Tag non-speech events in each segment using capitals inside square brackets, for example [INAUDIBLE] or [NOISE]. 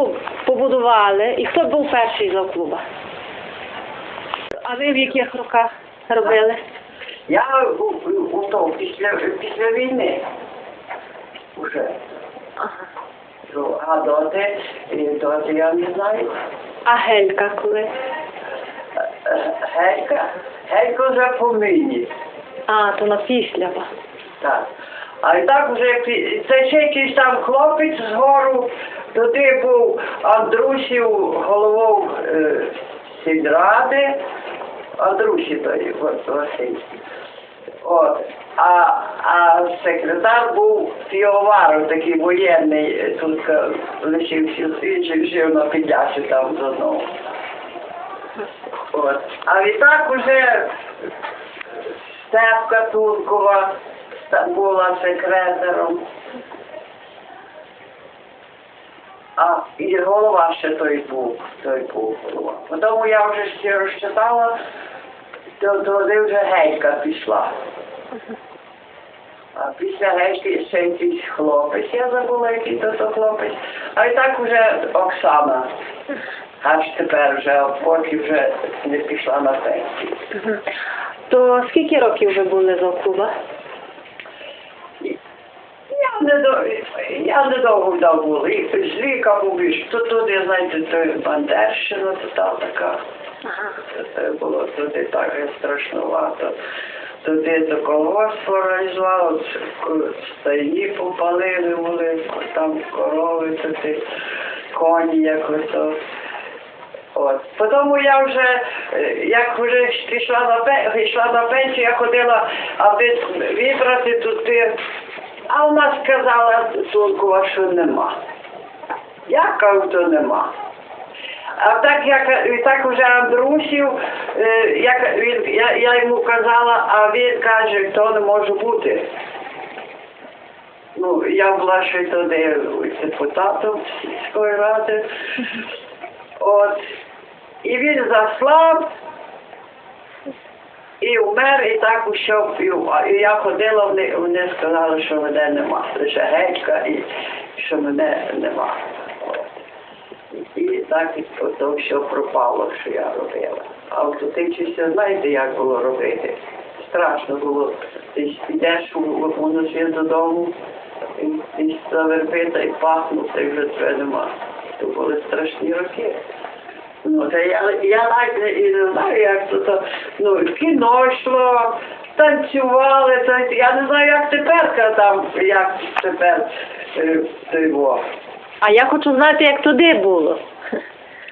клуб побудували, і хто був перший за клуба? А ви в яких роках робили? Я у, у, у після, після війни. Ну, А доти, доти я не знаю. А Гелька коли? Гелька, Гелька вже по мені. А, то на після. вас. Так. А і так вже це ще якийсь там хлопець згору, туди був Андрусів головою е, сільради, Андрусі той от, Василь. От. А, а секретар був Півоваров, такий воєнний, е, тут е, лишився, інший жив на Підлясі там з одного. От. А відтак уже Степка Туркова була секретаром. А і голова ще той був, той був голова. Потім я вже ще розчитала, то туди вже гейка пішла. А після гейки ще якийсь хлопець, я забула, який то, то хлопець. А і так вже Оксана. Аж тепер вже, поки вже не пішла на пенсію. То скільки років ви були за клуба? Я не до я недовго вдав був. І з ліка був і то туди, знаєте, то Бандерщина, то там така. Це було туди так страшнувато. Туди до колгосп організувало, стайні попалили були, там корови туди, коні якось. то. От. Потім я вже, е, як вже пішла на пенсію, я ходила, аби вибрати туди. А вона сказала Туркова, що нема. Я кажу, то нема. А так як і так вже Андрусів, е, як він, я, я йому казала, а він каже, то не може бути. Ну, я була ще тоді депутатом сільської ради. [LAUGHS] От. І він заслав і вмер, і так ушов. І, я ходила, вони, вони сказали, що мене нема. Лише гетька і що мене нема. І так і то все пропало, що я робила. А в Тутичівці, знаєте, як було робити? Страшно було. Ти ж підеш у вночі додому, і ти завербита і пахнути, вже тебе нема. То були страшні роки. Ну, та я, я навіть не, і не знаю, як то, то ну, в кіно йшло, танцювали, то, я не знаю, як тепер там, як тепер е, то його. А я хочу знати, як туди було.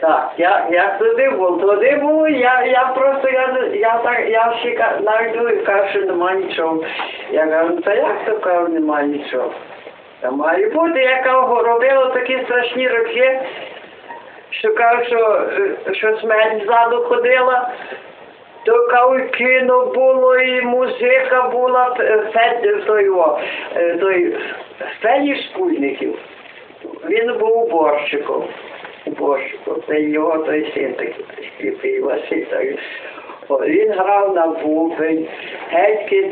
Так, я, я туди був, туди був, я, я просто, я, я так, я ще навіть думаю, кажу, що нема нічого. Я кажу, «Ну, та як то кажу, нема нічого. Та має бути, я кажу, робила такі страшні роки, що кажу, що, е, що смерть ззаду ходила, то і кіно було, і музика була, е, Фед, той, о, е, той, Федір Шкульників. Він був уборщиком. Уборщиком. Це його той син такий, сліпий Василь. той. Він грав на бубень, гетьки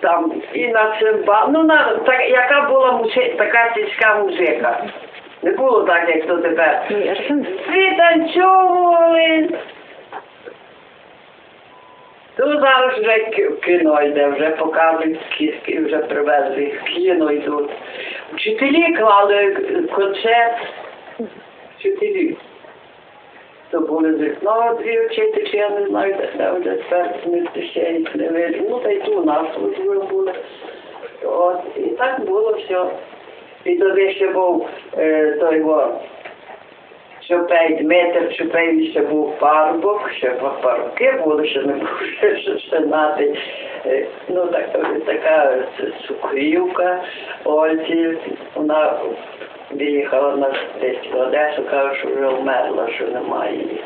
там і на цимбал. Ну, на, так, яка була музика, така сільська музика. Не було так, як то тепер. Я ж То зараз вже кіно йде, вже показують кіски, вже привезли кіно йдуть. Вчителі клали концерт. Вчителі. То були з вікно дві вчителі, я не знаю, де це вже тепер не ще не видно. Ну, та й ту у нас були. От, і так було все. Тоді ще був е, той во, Шопей, Дмитр Шопей ще був парубок, ще парубки були, ще не був [LAUGHS] ще, нати. Е, Ну, так, така цукрівка, Ольці, вона виїхала на десь в Одесу, каже, що вже вмерла, що немає її.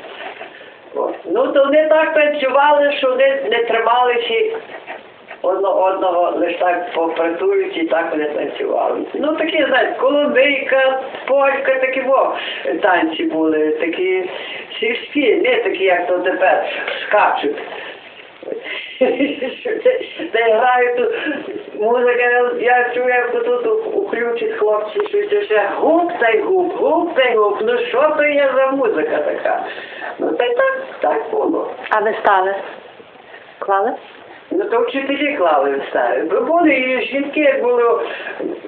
Ну, то вони так танцювали, що вони не трималися одно одного лише так попритують і так вони танцювали. Ну такі, знаєте, коломийка, полька, такі во танці були, такі сільські, не такі, як то тепер скачуть. Де грають тут музика, я чую, як тут уключить хлопці, що ще гуп та й гуп, гуп та й гуп. Ну що то є за музика така? Ну та й так, так було. А ви стали? Клали? Ну то вчителі клали все. Були і жінки були,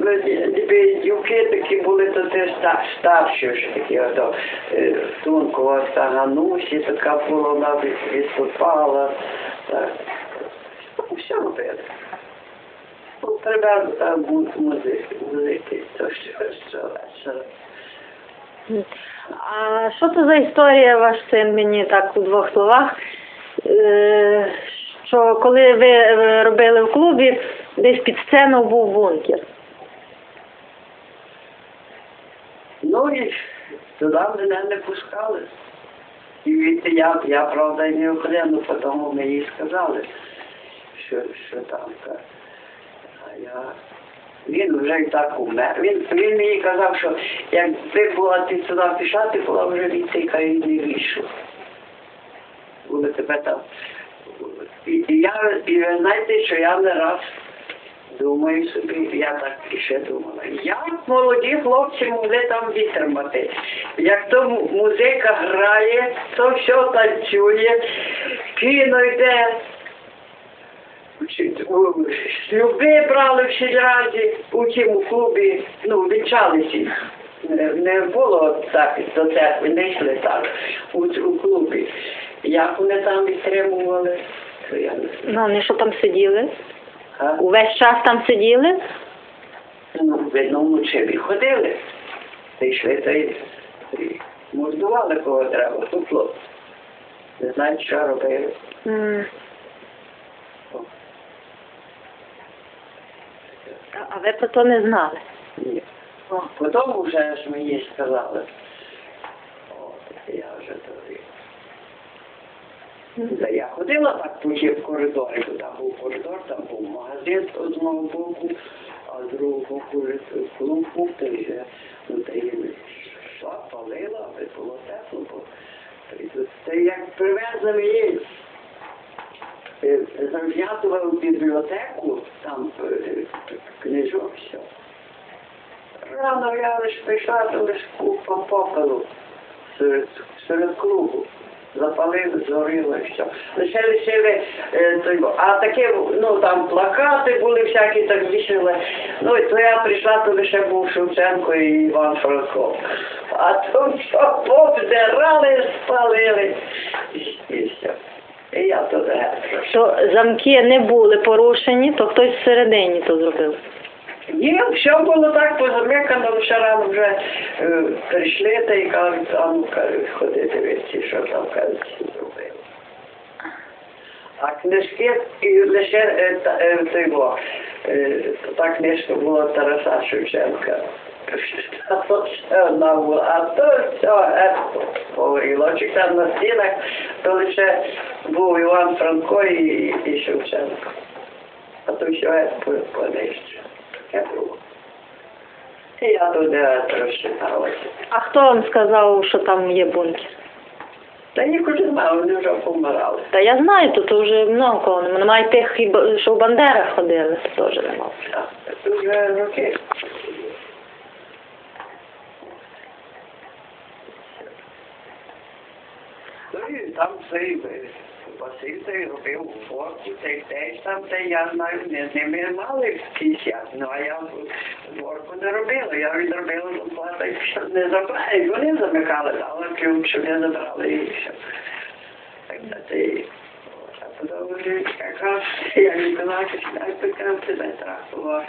е, ніби дівки такі були, то теж ста- старші ж такі, ото е, Тункова та Ганусі така була, вона від- виступала. Так. Все робили. Ну, треба е, музики, музики, то що, що, що. А що це за історія, ваш син мені так у двох словах? Що коли ви е, робили в клубі, десь під сцену був бункер. Ну і туди мене не пускали. І від я, я правда, не окремо, тому їй сказали, що, що там. А я... Він вже і так умер. Він, він мені казав, що якби була ти туди пішла, ти була вже від цієї країни вийшла. Були тебе там. І, я, ви знаєте, що я не раз Думаю собі, я так і ще думала. Як молоді хлопці могли там витримати? Як то музика грає, то все танцює, кіно йде. Шлюби брали в сільраді у тім клубі, ну, вінчалися. Не, не було так до церкви, не йшли так у, у клубі. Як вони там відтримували, то я не знаю. Ну, вони що там сиділи? А? Увесь час там сиділи? Ну, в одному чебі ходили. Та йшли та й і мордували кого треба, супло. Не знають, що робили. М. А- ви про то не знали? Ні. Потім вже ж мені сказали. О, я вже тоді. Та я ходила так по ті коридорі, бо там був коридор, там був магазин з одного боку, а з другого боку клуб був, й вже, ну, та й йшла, палила, було тепло, бо й як привезли мені е, Зав'язував бібліотеку, там е, книжок, все. Рано я лиш прийшла, то лиш купа попелу серед, серед клубу. Запалили, згоріло і все. Лише лишили, е, а таке, ну там плакати були всякі, так вішали. Ну і то я прийшла, то лише був Шевченко і Іван Франко. А то все повдирали, спалили. І, все. І я туди. Що замки не були порушені, то хтось всередині то зробив. Ні, все було так позамикано, лише рано вже е, прийшли та й кажуть, а ну кажуть, ходи дивитися, що там кажуть, зробили. А книжки і лише е, та, е, того, е, та книжка була Тараса Шевченка. Одна була, а то все, е, погорілочок там на стінах, то лише був Іван Франко і, і Шевченко. А то все е, по- понищено. Таке було. І я туди розчиталася. А хто вам сказав, що там є бункер? Та не знав, вони вже помирали. Та я знаю, тут вже много кого немає. Немає тих, і що в Бандерах ходили, то теж немає. Так, Це вже роки. Там цей е, Василь не, не ми мали 50, ну а я уборку не робила, я відробила зарплату, і все, не забрали, і вони замикали, дали ключ, щоб я забрала і все. Так, та ти, вже якраз, я не казала, що я така тебе трапила.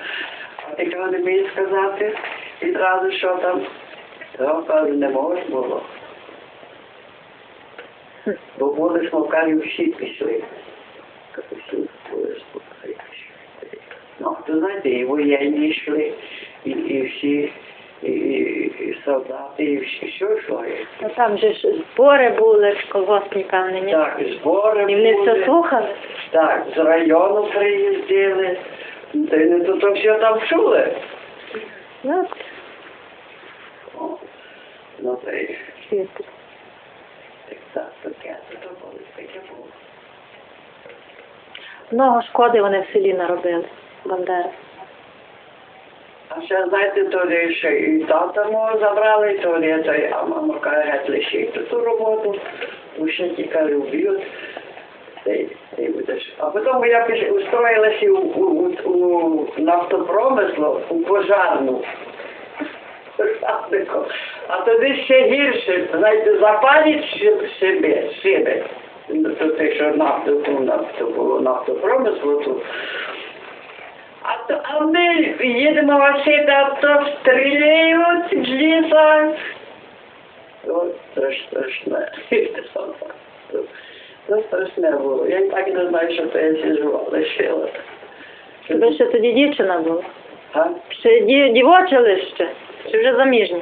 А ти кого не міг сказати відразу, що там, то, не можна було. Бо пішли. Всі були смокарі пішли. Ну, то знаєте, і воєнні йшли, і, і всі, і, солдати, і всі, що йшло. Ну там же ж збори були, колгоспні певні, ні? Так, збори І вони були. все слухали? Так, з району приїздили. Та й не то, то все там чули. Ну, Ну, та й так, так, таке, то було, таке було. Много шкоди вони в селі наробили, Бандери. А ще, знаєте, то ще і тата мого забрали, то ли це, а мама каже, геть лишити ту роботу, бо ще тільки вб'ють. Ти будеш. А потім я піш- устроїлася у, у, у, у нафтопромисло, у пожарну. А тоді ще гірше, знаєте, запалять шиби, шиби. Ну, То те, що нафту, ту нафту було нафтопромисло тут. А, то, а ми їдемо машина, а то стріляють з ліса. От це ж страшне. Це страшне було. Я так не знаю, що то я сижу, лишила. Ви ще тоді дівчина була? А? Ще ді- дівоче лише? Чи вже заміжня?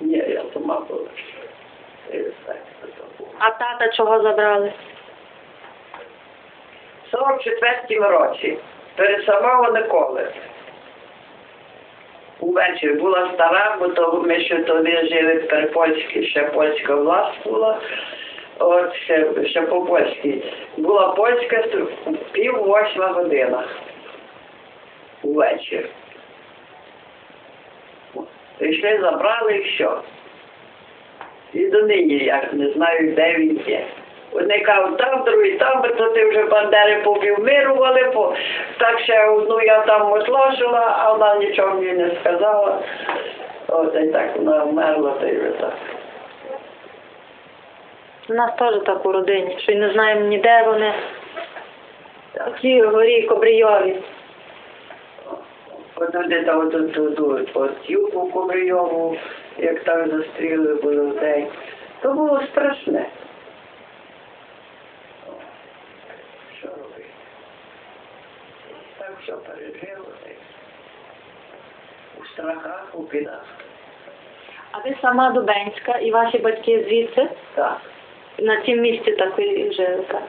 Ні, я сама була. Це було. А тата чого забрали? В 44-му році, перед самого Николи. Увечері була стара, бо то ми ще тоді жили при польській, ще польська власть була. От ще, ще по польській. Була польська пів восьма година. Увечері. Прийшли, забрали і все. І до нині я не знаю, де він є. Одні кажуть, там, другі там, бо то ти вже бандери повівмирували, по... так ще одну я там отлошила, а вона нічого мені не сказала. От і так вона вмерла, та й вже так. У нас теж так у родині, що й не знаємо ніде вони. Ті горі Кобрійові. От люди там от тут от, от юбку Кобрийову, як там застріли було людей. То було страшне. Що робити? Так все пережило. У страхах, у бідах. А ви сама Дубенська і ваші батьки звідси? Так. На цім місці так і так?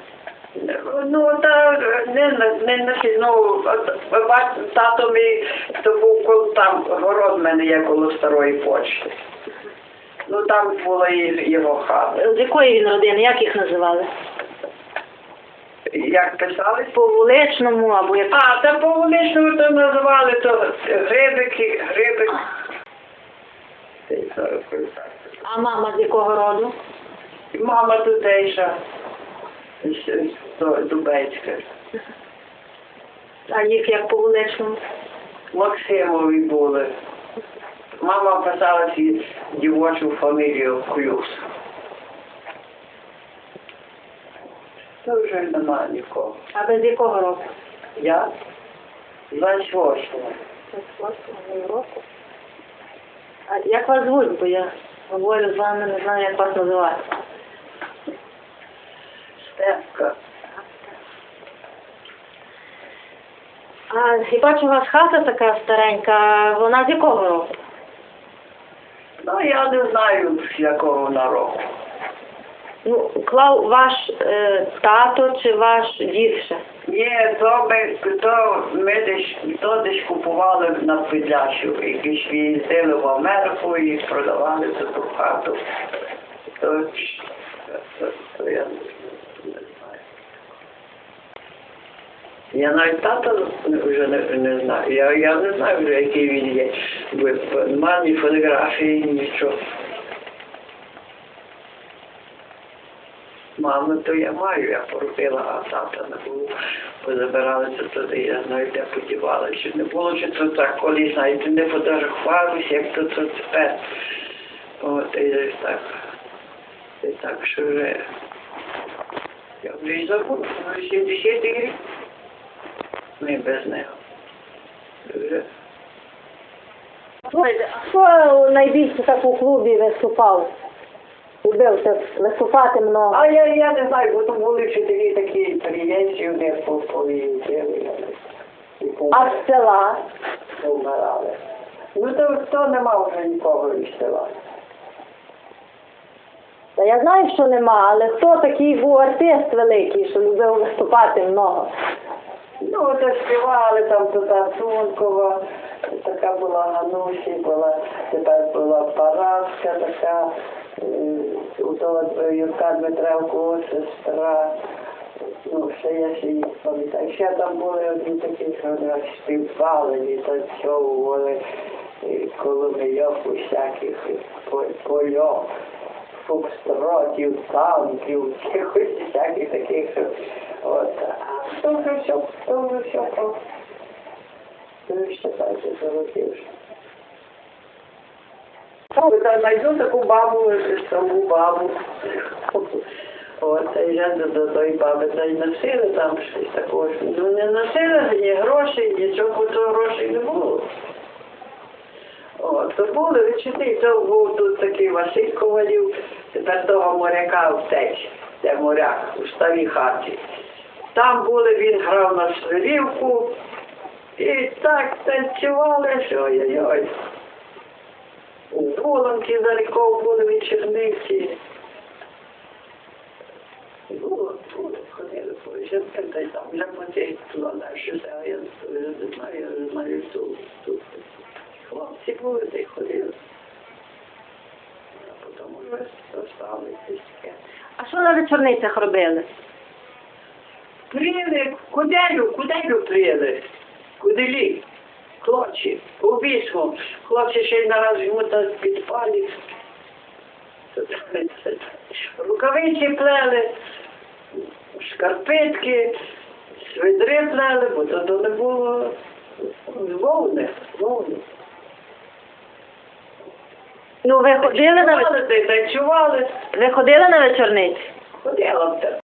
Ну, та не не на ну, тато мій, то був коло там город в мене є коло старої почти. Ну там була і його хата. З якої він родини? Як їх називали? Як писали? По вуличному або як. А, та по вуличному то називали то грибики, грибик. А мама з якого роду? Мама тутейша, Дубецька. А їх як по вуличному? Максимові були. Мама писала ці дівочу фамілію Клюс. Це вже немає нікого. А ви з якого року? Я 28-го. року. А як вас звуть? Бо я говорю з вами, не знаю, як вас називати. Степка. А і бачу, у вас хата така старенька, вона з якого року? Ну, я не знаю, з якого вона року. Ну, клав ваш е, тато чи ваш дід ще? Ні, то ми, то ми десь, то десь купували на Підлящу. Якісь їздили в Америку і продавали цю ту хату. То, то, то я не знаю. Я навіть тата вже не, не знаю. Я, я не знаю вже, який він є. Нема ні фотографії, нічого. Маму то я маю, я поробила, а тата не було. Позабиралися туди, я знаю, де подівали. Чи не було, чи то так колись, знаєте, не фотографувалися, як то, то тепер. От, і так. І так, що вже... Я вже й забув, 70 рік. Ми без нього. Хто найбільше так у клубі виступав? Любив виступати много. А я, я не знаю, бо то були вчителі такі приємці, вони повідали. А з села? вмирали. Ну то, то нема вже нікого із села. Та я знаю, що нема, але хто такий був артист великий, що любив виступати много? Ну, то співали там то Тацункова, така була Ганусі, була, тепер була Параска така, у того Юрка Дмитренко сестра, Ну, ще я ще їх пам'ятаю. Ще там були одні такі, що нас співпали, танцьовували коломийок усяких по- польок, фокстротів, танків, [LAUGHS] всяких таких, що от. А то вже все, то вже все про. Ви ще так залетівши. Та знайду таку бабу, саму бабу. От, й я до, тої баби та й носили там щось такого. Ну не носили ні грошей, нічого, то грошей не було. От, то були вичити, то був тут такий Василь Ковалів, тепер того моряка втеч, де моряк у старій хаті. Там були, він грав на свирівку і так танцювали, що ой-ой-ой. У Воланки за рікою були вечірниці. Було, було, ходили по жінкам, та там вже потім туди далі, а я не знаю, я не знаю, тут, тут. Хлопці були, та ходили. А потім вже zostaли. А що на вечорницях робили? Прили, куделю, куделю прили, куделі, хлопці, убійством. Хлопці ще й нараз йому так. Рукавиці плели, шкарпетки, свидри плели, бо то, не було вовни, вовни. Ну, ви ходили на, ве- Танцювали, танцювали, ви ходили на вечорниці? ходила б так.